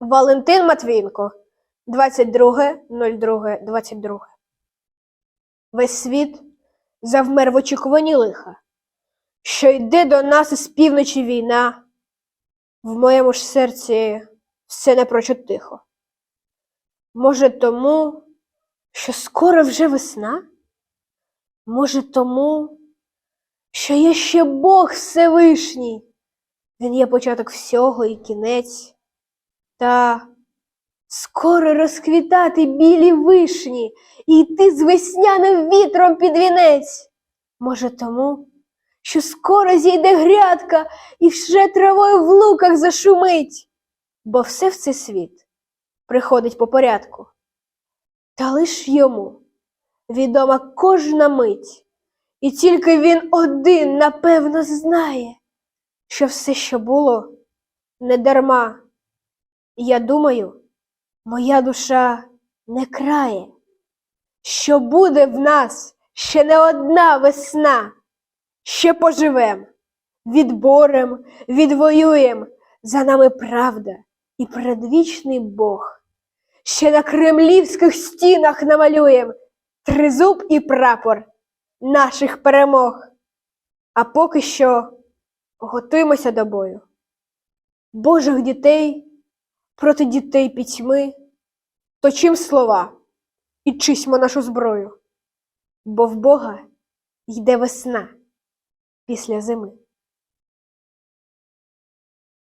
Валентин Матвієнко, 22.02.22. Весь світ завмер в очікуванні лиха, що йде до нас із півночі війна. В моєму ж серці все напрочуд тихо. Може, тому, що скоро вже весна? Може, тому, що є ще Бог Всевишній, Він є початок всього і кінець. Та скоро розквітати білі вишні і йти з весняним вітром під вінець. Може, тому, що скоро зійде грядка і вже травою в луках зашумить, бо все в цей світ приходить по порядку. Та лиш йому відома кожна мить, і тільки він один напевно знає, що все, що було, не дарма. Я думаю, моя душа не крає, що буде в нас ще не одна весна, ще поживем, відборем, відвоюєм, за нами правда і предвічний Бог. Ще на кремлівських стінах намалюєм тризуб і прапор наших перемог. А поки що готуємося до бою. Божих дітей проти дітей пітьми, точим слова і чисьмо нашу зброю, бо в Бога йде весна після зими.